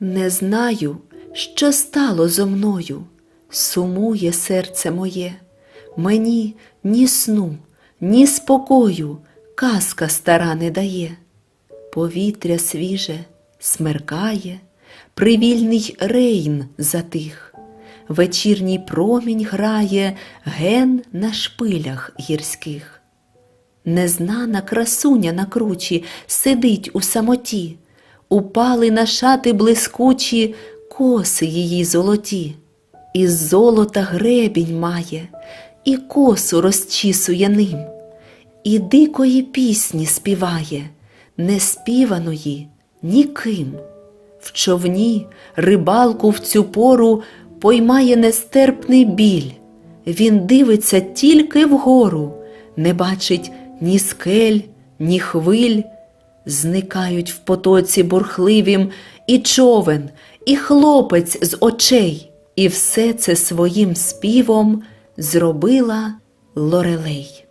Не знаю, що стало зо мною, сумує серце моє, мені ні сну, ні спокою казка стара не дає. Повітря свіже смеркає, привільний рейн затих, вечірній промінь грає ген на шпилях гірських. Незнана красуня на кручі сидить у самоті, упали на шати блискучі коси її золоті, із золота гребінь має, і косу розчісує ним, і дикої пісні співає, не співаної ніким. В човні рибалку в цю пору поймає нестерпний біль. Він дивиться тільки вгору, не бачить ні скель, ні хвиль. Зникають в потоці бурхливім і човен, і хлопець з очей, і все це своїм співом зробила Лорелей.